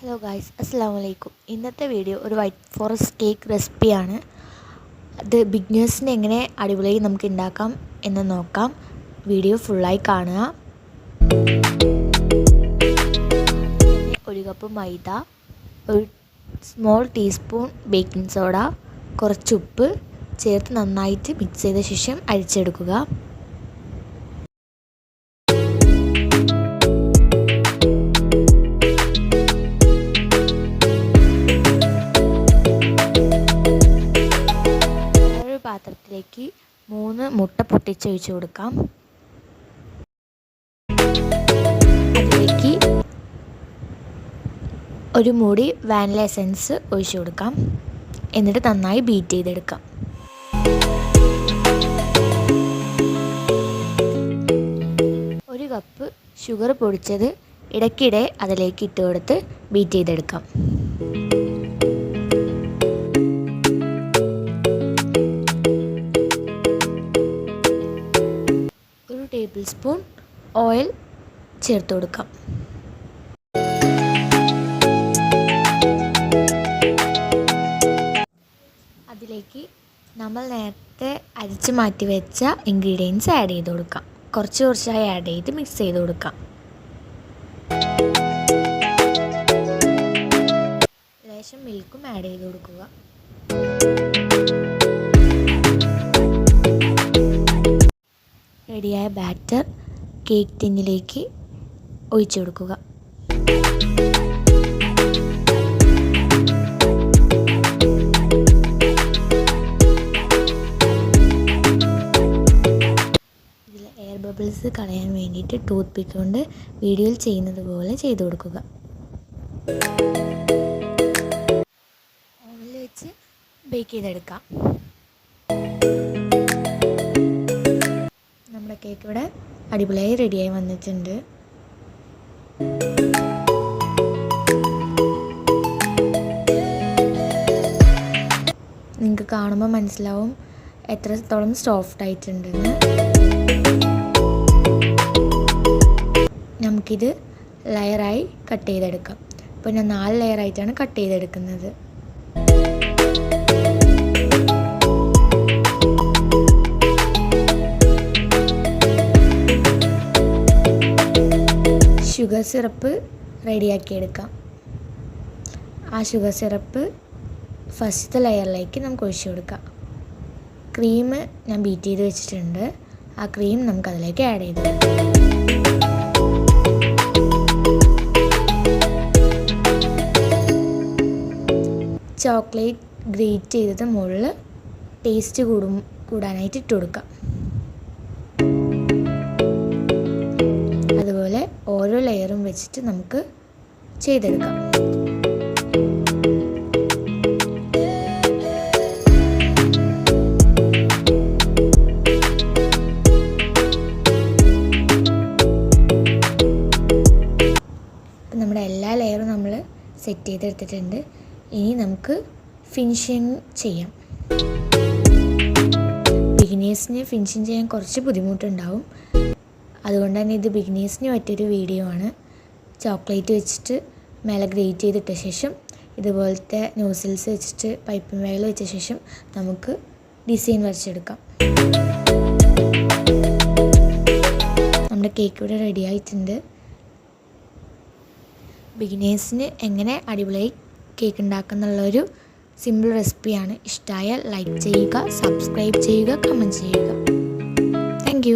Hello guys അസ്സാം വലൈക്കും ഇന്നത്തെ വീഡിയോ ഒരു വൈറ്റ് ഫോറസ്റ്റ് കേക്ക് റെസിപ്പിയാണ് അത് ബിഗ്നേഴ്സിന് എങ്ങനെ അടിപൊളിയായി നമുക്ക് ഉണ്ടാക്കാം എന്ന് നോക്കാം. വീഡിയോ ഫുള്ളായി കാണുക. ഒരു കപ്പ് മൈദ ഒരു സ്മോൾ ടീസ്പൂൺ ബേക്കിംഗ് സോഡ കുറച്ച് ഉപ്പ് ചേർത്ത് നന്നായിട്ട് മിക്സ് ചെയ്ത ശേഷം അരിച്ചെടുക്കുക. പാത്രത്തിലേക്ക് മൂന്ന് മുട്ട പൊട്ടിച്ചൊഴിച്ച് കൊടുക്കാം. അതിലേക്ക് ഒരു മൂടി വാനില എസൻസ് ഒഴിച്ചു കൊടുക്കാം. എന്നിട്ട് നന്നായി ബീറ്റ് ചെയ്തെടുക്കാം. ഒരു കപ്പ് ഷുഗർ പൊടിച്ചത് ഇടയ്ക്കിടെ അതിലേക്ക് ഇട്ട് കൊടുത്ത് ബീറ്റ് ചെയ്തെടുക്കാം. ടേബിൾ സ്പൂൺ ഓയിൽ ചേർത്ത് കൊടുക്കാം. അതിലേക്ക് നമ്മൾ നേരത്തെ അരിച്ച് മാറ്റി വെച്ച ഇൻഗ്രീഡിയൻസ് ആഡ് ചെയ്ത് കൊടുക്കാം. കുറച്ച് കുറച്ചായി ആഡ് ചെയ്ത് മിക്സ് ചെയ്ത് കൊടുക്കാം. ലേശം മിൽക്കും ആഡ് ചെയ്ത് കൊടുക്കുക. റെഡിയായ ബാറ്റർ കേക്ക് ടിന്നിലേക്ക് ഒഴിച്ചു കൊടുക്കുക. എയർ ബബിൾസ് കളയാൻ വേണ്ടിയിട്ട് ടൂത്ത് പിക്ക് കൊണ്ട് വീഡിയോയിൽ ചെയ്യുന്നത് പോലെ ചെയ്തു കൊടുക്കുക. ഓവനിൽ വെച്ച് ബേക്ക് ചെയ്തെടുക്കാം. കേക്ക് ഇവിടെ അടിപൊളിയായി റെഡിയായി വന്നിട്ടുണ്ട്. നിങ്ങൾക്ക് കാണുമ്പോൾ മനസ്സിലാവും എത്രത്തോളം സോഫ്റ്റ് ആയിട്ടുണ്ടെന്ന്. നമുക്കിത് ലെയറായി കട്ട് ചെയ്തെടുക്കാം. അപ്പോൾ ഞാൻ നാല് ലെയറായിട്ടാണ് കട്ട് ചെയ്തെടുക്കുന്നത്. സിറപ്പ് റെഡിയാക്കി എടുക്കാം ആ ഷുഗർ സിറപ്പ് ഫസ്റ്റത്തെ ലെയറിലേക്ക് നമുക്ക് ഒഴിച്ചു കൊടുക്കാം. ക്രീം ഞാൻ ബീറ്റ് ചെയ്ത് വെച്ചിട്ടുണ്ട്. ആ ക്രീം നമുക്ക് അതിലേക്ക് ആഡ് ചെയ്ത് ചോക്ലേറ്റ് ഗ്രേറ്റ് ചെയ്തത് മുകളിൽ ടേസ്റ്റ് കൂടും കൂടാനായിട്ട് ഇട്ട് കൊടുക്കാം. ലെയറും വെച്ചിട്ട് നമുക്ക് ചെയ്തെടുക്കാം. സെറ്റ് ചെയ്തെടുത്തിട്ടുണ്ട്. ഇനി നമുക്ക് ഫിനിഷിങ് ചെയ്യാം. ബിഗിനേഴ്സിന് ഫിനിഷിങ് ചെയ്യാൻ കുറച്ച് ബുദ്ധിമുട്ടുണ്ടാവും. അതുകൊണ്ട് തന്നെ ഇത് ബിഗിനേഴ്സിന് പറ്റിയൊരു വീഡിയോ ആണ്. ചോക്ലേറ്റ് വെച്ചിട്ട് മേലെ ഗ്രേറ്റ് ചെയ്തിട്ട ശേഷം ഇതുപോലത്തെ ന്യൂസിൽസ് വെച്ചിട്ട് പൈപ്പിംഗ് മേളിൽ വെച്ച ശേഷം നമുക്ക് ഡിസൈൻ വരച്ചെടുക്കാം. നമ്മുടെ കേക്ക് ഇവിടെ റെഡി ആയിട്ടുണ്ട്. ബിഗിനേഴ്സിന് എങ്ങനെ അടിപൊളിയായി കേക്ക് ഉണ്ടാക്കുന്നുള്ളൊരു സിമ്പിൾ റെസിപ്പിയാണ് ഇഷ്ടമായാൽ ലൈക്ക് ചെയ്യുക സബ്സ്ക്രൈബ് ചെയ്യുക കമന്റ് ചെയ്യുക. താങ്ക്